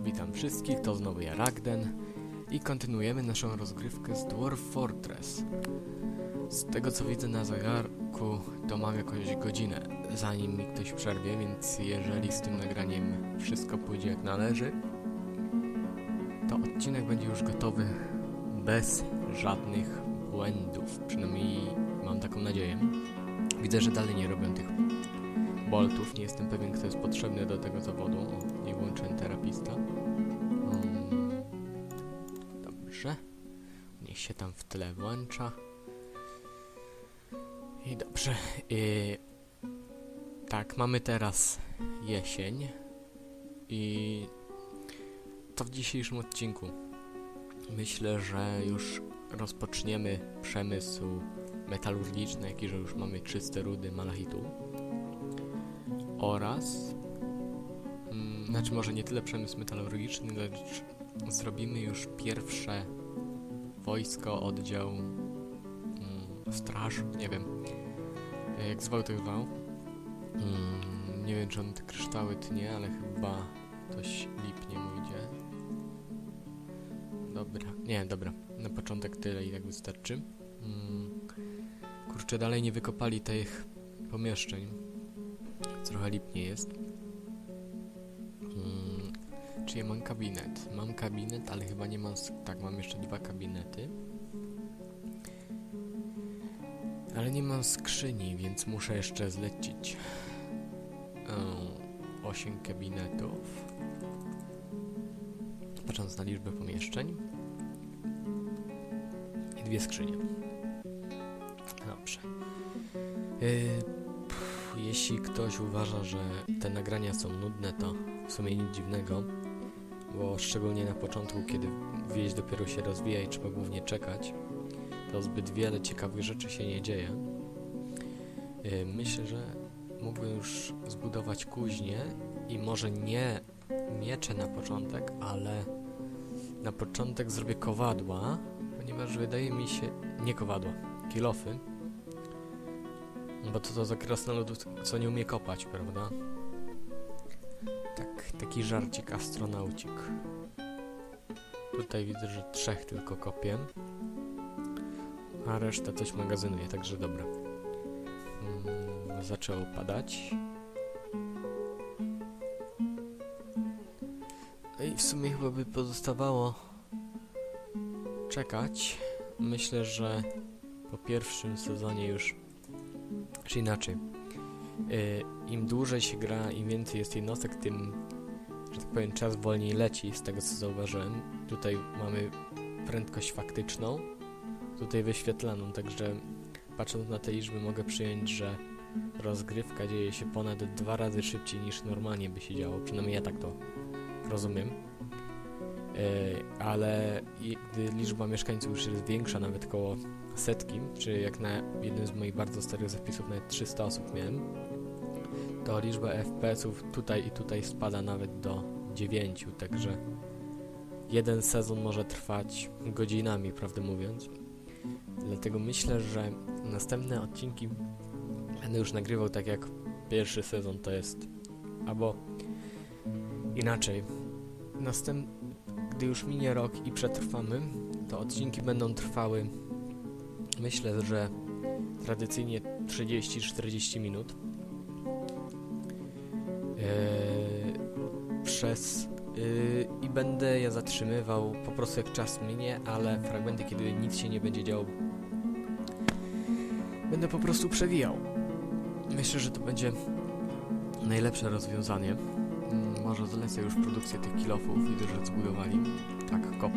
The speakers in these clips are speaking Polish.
Witam wszystkich, to znowu ja Ragden i kontynuujemy naszą rozgrywkę z Dwarf Fortress. Z tego co widzę na zegarku, to mam jakąś godzinę, zanim mi ktoś przerwie, więc jeżeli z tym nagraniem wszystko pójdzie jak należy, to odcinek będzie już gotowy bez żadnych błędów. Przynajmniej mam taką nadzieję. Widzę, że dalej nie robią tych boltów. Nie jestem pewien, kto jest potrzebny do tego zawodu. Włączyłem terapista. Um, dobrze. Niech się tam w tle włącza. I dobrze. I, tak, mamy teraz jesień. I to w dzisiejszym odcinku. Myślę, że już rozpoczniemy przemysł metalurgiczny, jak i że już mamy czyste rudy malachitu oraz znaczy może nie tyle przemysł metalurgiczny, lecz zrobimy już pierwsze wojsko, oddział, mm, straż, nie wiem jak zwał to zwał. Mm, nie wiem czy on te kryształy tnie, ale chyba coś lipnie mu idzie. Dobra, nie, dobra, na początek tyle i tak wystarczy. Mm, kurczę, dalej nie wykopali tych pomieszczeń. Trochę lipnie jest. Czy ja mam kabinet? Mam kabinet, ale chyba nie mam... Tak, mam jeszcze dwa kabinety. Ale nie mam skrzyni, więc muszę jeszcze zlecić. O, 8 kabinetów. Patrząc na liczbę pomieszczeń. I dwie skrzynie. Dobrze. Yy, jeśli ktoś uważa, że te nagrania są nudne, to w sumie nic dziwnego, bo szczególnie na początku, kiedy wieś dopiero się rozwija i trzeba głównie czekać, to zbyt wiele ciekawych rzeczy się nie dzieje. Yy, myślę, że mógłbym już zbudować kuźnię i może nie miecze na początek, ale na początek zrobię kowadła, ponieważ wydaje mi się... nie kowadła, kilofy, bo to to za krasnoludów, co nie umie kopać, prawda? Tak, taki żarcik astronaucik. Tutaj widzę, że trzech tylko kopię. A reszta coś magazynuje, także dobra. Mm, zaczęło padać. No i w sumie chyba by pozostawało czekać. Myślę, że po pierwszym sezonie już czy inaczej. Yy, Im dłużej się gra, im więcej jest jednostek, tym, że tak powiem, czas wolniej leci, z tego co zauważyłem. Tutaj mamy prędkość faktyczną, tutaj wyświetlaną, także patrząc na te liczby mogę przyjąć, że rozgrywka dzieje się ponad dwa razy szybciej niż normalnie by się działo, przynajmniej ja tak to rozumiem. Yy, ale gdy liczba mieszkańców już jest większa, nawet koło setki, czy jak na jednym z moich bardzo starych zapisów nawet 300 osób miałem, to liczba FPS-ów tutaj i tutaj spada nawet do 9, także jeden sezon może trwać godzinami, prawdę mówiąc. Dlatego myślę, że następne odcinki będę już nagrywał tak jak pierwszy sezon to jest, albo inaczej. Następ... Gdy już minie rok i przetrwamy, to odcinki będą trwały Myślę, że tradycyjnie 30-40 minut. Eee, przez yy, i będę ja zatrzymywał po prostu jak czas minie, ale fragmenty, kiedy nic się nie będzie działo, będę po prostu przewijał. Myślę, że to będzie najlepsze rozwiązanie. Hmm, może zlecę już produkcję tych kilofów, widzę, że zbudowali. Tak, kop.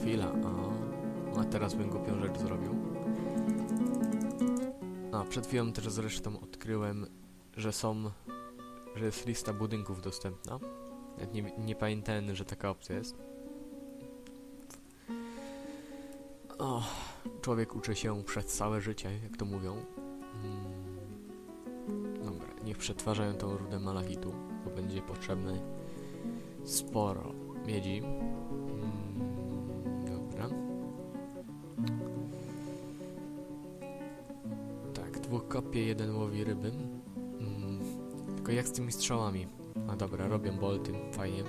Chwila, a... A teraz bym głupią rzecz zrobił. A, przed chwilą też zresztą odkryłem, że są... że jest lista budynków dostępna. nie, nie pamiętałem, że taka opcja jest. O, człowiek uczy się przez całe życie, jak to mówią. Hmm. Dobra, niech przetwarzają tą rudę malachitu, bo będzie potrzebne sporo miedzi. dwóch kopie, jeden łowi ryby. Mm, tylko jak z tymi strzałami? A dobra, robią bolty, fajnie.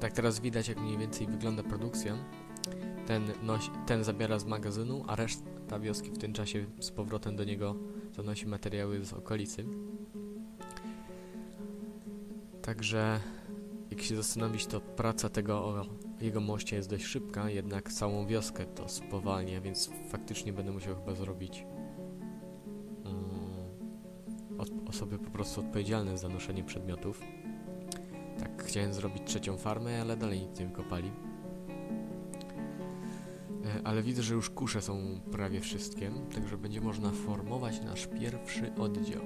Tak, teraz widać jak mniej więcej wygląda produkcja. Ten, nosi, ten zabiera z magazynu, a reszta wioski w tym czasie z powrotem do niego zanosi materiały z okolicy. Także jak się zastanowić, to praca tego o jego moście jest dość szybka, jednak całą wioskę to spowalnia, więc faktycznie będę musiał chyba zrobić osoby po prostu odpowiedzialne za noszenie przedmiotów. Tak, chciałem zrobić trzecią farmę, ale dalej nic nie wykopali. E, Ale widzę, że już kusze są prawie wszystkie, także będzie można formować nasz pierwszy oddział.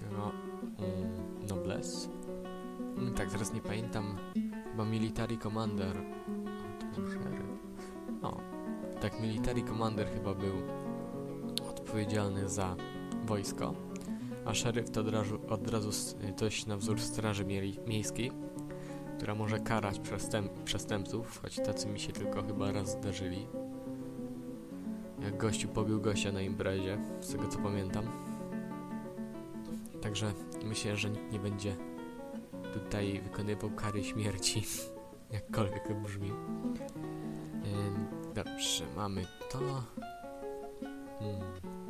Tego mm, Nobles. Mm, tak, teraz nie pamiętam. Chyba Military Commander. O, to był szeryf. O, tak, Military Commander chyba był odpowiedzialny za wojsko, a szeryf to od razu, od razu coś na wzór Straży Mieli- Miejskiej, która może karać przestęp, przestępców, choć tacy mi się tylko chyba raz zdarzyli. Jak gościu pobił gościa na imprezie, z tego co pamiętam. Także myślę, że nikt nie będzie tutaj wykonywał kary śmierci, jakkolwiek to brzmi. Dobrze, mamy to. Hmm.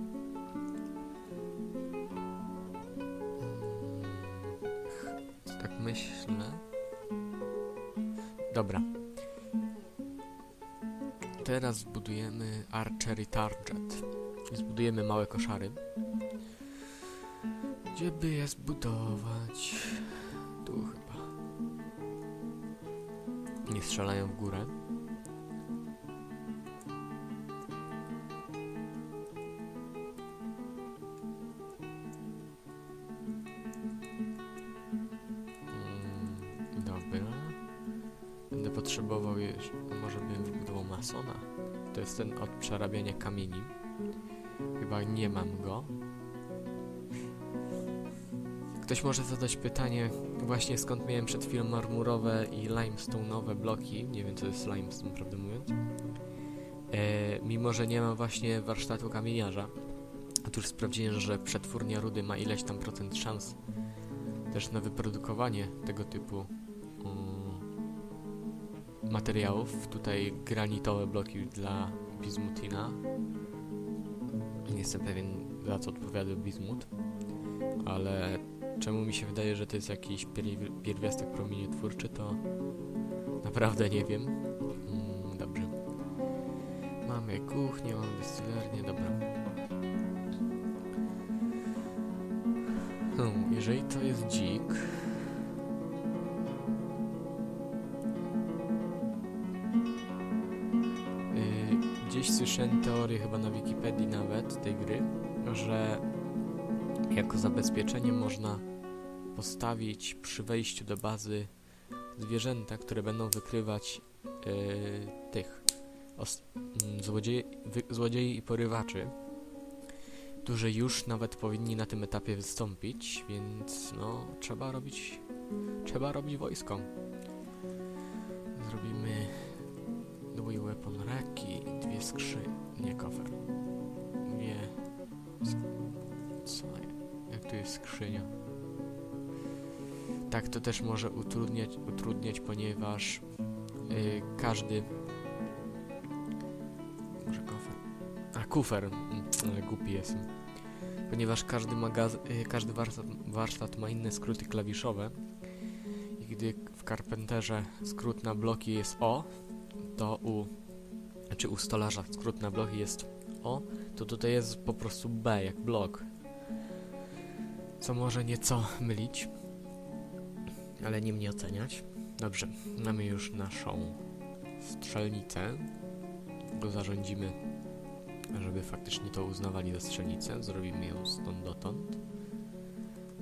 Myślę. Dobra. Teraz zbudujemy Archery Target. Zbudujemy małe koszary. Gdzie by je zbudować? Tu chyba. Nie strzelają w górę. Potrzebował jeszcze. Może bym wybudował masona. To jest ten od przerabiania kamieni. Chyba nie mam go. Ktoś może zadać pytanie, właśnie skąd miałem przed chwilą marmurowe i limestone'owe bloki. Nie wiem, co jest limestone, prawdę mówiąc. E, mimo, że nie mam właśnie warsztatu kamieniarza. Otóż sprawdziłem, że przetwórnia rudy ma ileś tam procent szans też na wyprodukowanie tego typu materiałów. Tutaj granitowe bloki dla bizmutina. Nie jestem pewien, za co odpowiada bizmut, ale czemu mi się wydaje, że to jest jakiś pierwi- pierwiastek promieniotwórczy, to naprawdę nie wiem. Mm, dobrze. Mamy kuchnię, mamy dystylernię, dobra. Hmm, jeżeli to jest dzik... słyszałem teorię, chyba na Wikipedii nawet, tej gry, że jako zabezpieczenie można postawić przy wejściu do bazy zwierzęta, które będą wykrywać yy, tych mm, złodziei, złodziei i porywaczy, którzy już nawet powinni na tym etapie wystąpić, więc no trzeba robić trzeba robić wojsko. Skrzynie, nie kofer. Dwie sk- co? Jak tu jest skrzynia? Tak, to też może utrudniać, utrudniać ponieważ yy, każdy... Może kofer? A, kufer. Ale głupi jestem. Ponieważ każdy, magaz... yy, każdy warsztat, warsztat ma inne skróty klawiszowe i gdy w Carpenterze skrót na bloki jest O, to u... Znaczy u stolarza skrót na bloki jest O, to tutaj jest po prostu B, jak blok. Co może nieco mylić, ale nie mnie oceniać. Dobrze, mamy już naszą strzelnicę. Go zarządzimy, żeby faktycznie to uznawali za strzelnicę. Zrobimy ją stąd dotąd.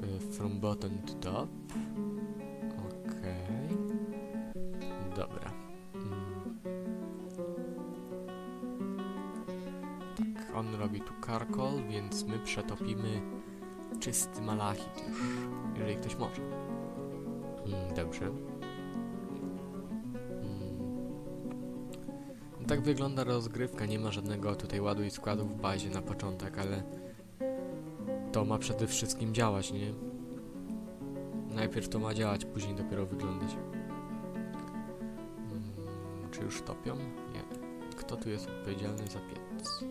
Y, From bottom to top. Okej. Dobra. Robi tu karkol, więc my przetopimy czysty malachit już, jeżeli ktoś może. Mm, dobrze. Mm. Tak wygląda rozgrywka, nie ma żadnego tutaj ładu i składu w bazie na początek, ale to ma przede wszystkim działać, nie? Najpierw to ma działać, później dopiero wyglądać. Czy już topią? Nie. Kto tu jest odpowiedzialny za piec?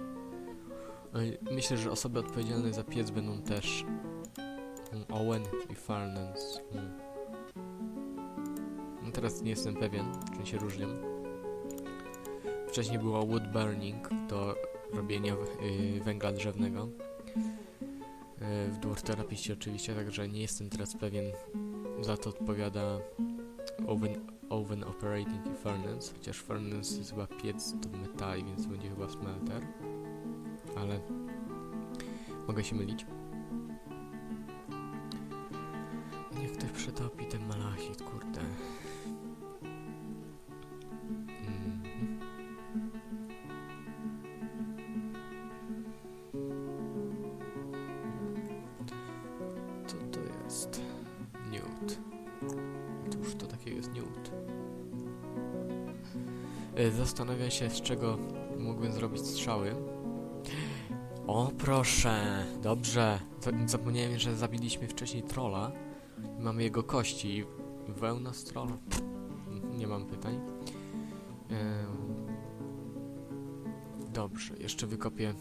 Ej, Myślę, że osoby odpowiedzialne za piec będą też mm, Owen i Farnance. Mm. No teraz nie jestem pewien, czy się różnią. Wcześniej było wood burning do robienia y, węgla drzewnego. Y, w dwarterapiście oczywiście, także nie jestem teraz pewien. Za to odpowiada Oven, oven Operating i Furnace, chociaż Furnace jest chyba piec do metali, więc będzie chyba smelter. Ale mogę się mylić. Niech ktoś przetopi ten malachit, kurde. Co to jest? Newt. Cóż to takiego jest? E, Zastanawiam się, z czego mógłbym zrobić strzały. O, proszę! Dobrze. Za- Zapomniałem, że zabiliśmy wcześniej trolla. Mamy jego kości wełna z Nie mam pytań. Dobrze, jeszcze wykopię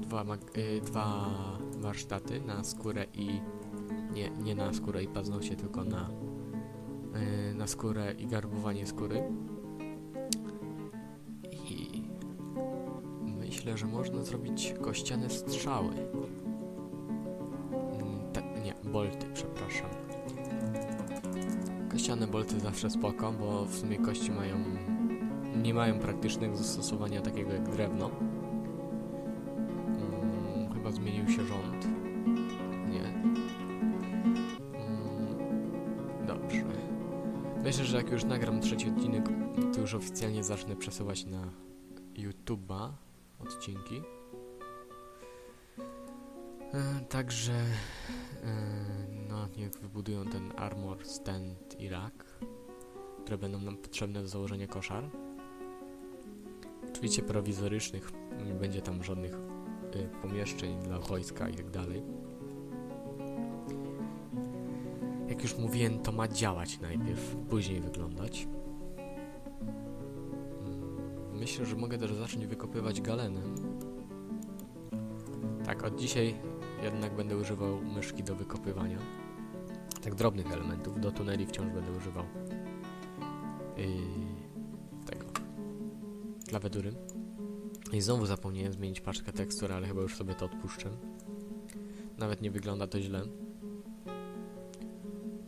dwa, y, dwa warsztaty na skórę i... Nie, nie na skórę i paznokcie, tylko na, y, na skórę i garbowanie skóry. Myślę, że można zrobić kościane strzały. Mm, Tak, nie, bolty, przepraszam. Kościane bolty zawsze spoko, bo w sumie kości mają... nie mają praktycznego zastosowania takiego jak drewno. Mm, chyba zmienił się rząd. Nie. Mm, dobrze. Myślę, że jak już nagram trzeci odcinek, to już oficjalnie zacznę przesuwać na YouTube'a odcinki. E, także e, no niech wybudują ten armor stand i rack, które będą nam potrzebne do założenia koszar. Oczywiście prowizorycznych, nie będzie tam żadnych y, pomieszczeń dla wojska i tak dalej. Jak już mówiłem, to ma działać najpierw, później wyglądać. Myślę, że mogę też zacząć wykopywać galenę. Tak, od dzisiaj jednak będę używał myszki do wykopywania. Tak drobnych elementów, do tuneli wciąż będę używał yy, tego klawiatury. I znowu zapomniałem zmienić paczkę tekstur, ale chyba już sobie to odpuszczę. Nawet nie wygląda to źle.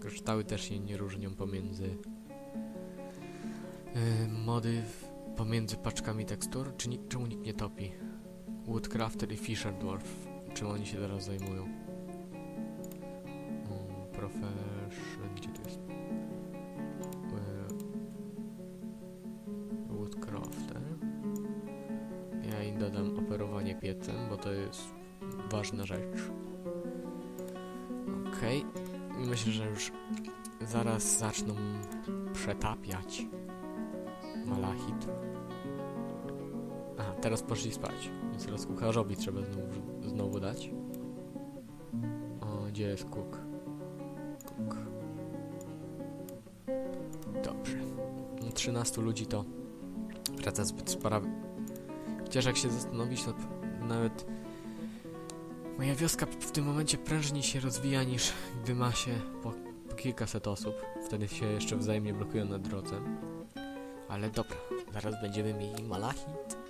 Kryształy też się nie różnią pomiędzy yy, mody w, pomiędzy paczkami tekstur. Czy ni- czemu nikt nie topi? Woodcrafter i Fisher Dwarf. Czym oni się teraz zajmują? Mm, profession, gdzie to jest? Yy, Woodcrafter. Ja im dodam operowanie piecem, bo to jest ważna rzecz. Okej. Myślę, że już zaraz zaczną przetapiać malachit. Aha, teraz poszli spać, więc teraz kucharzowi trzeba znowu, znowu dać. O, gdzie jest kuk? Kuk. Dobrze. No, 13 ludzi to praca zbyt spora. Chociaż jak się zastanowić, to nawet moja wioska w tym momencie prężniej się rozwija niż gdy ma się po, po kilkaset osób. Wtedy się jeszcze wzajemnie blokują na drodze. Ale dobra, zaraz będziemy mieli malachit.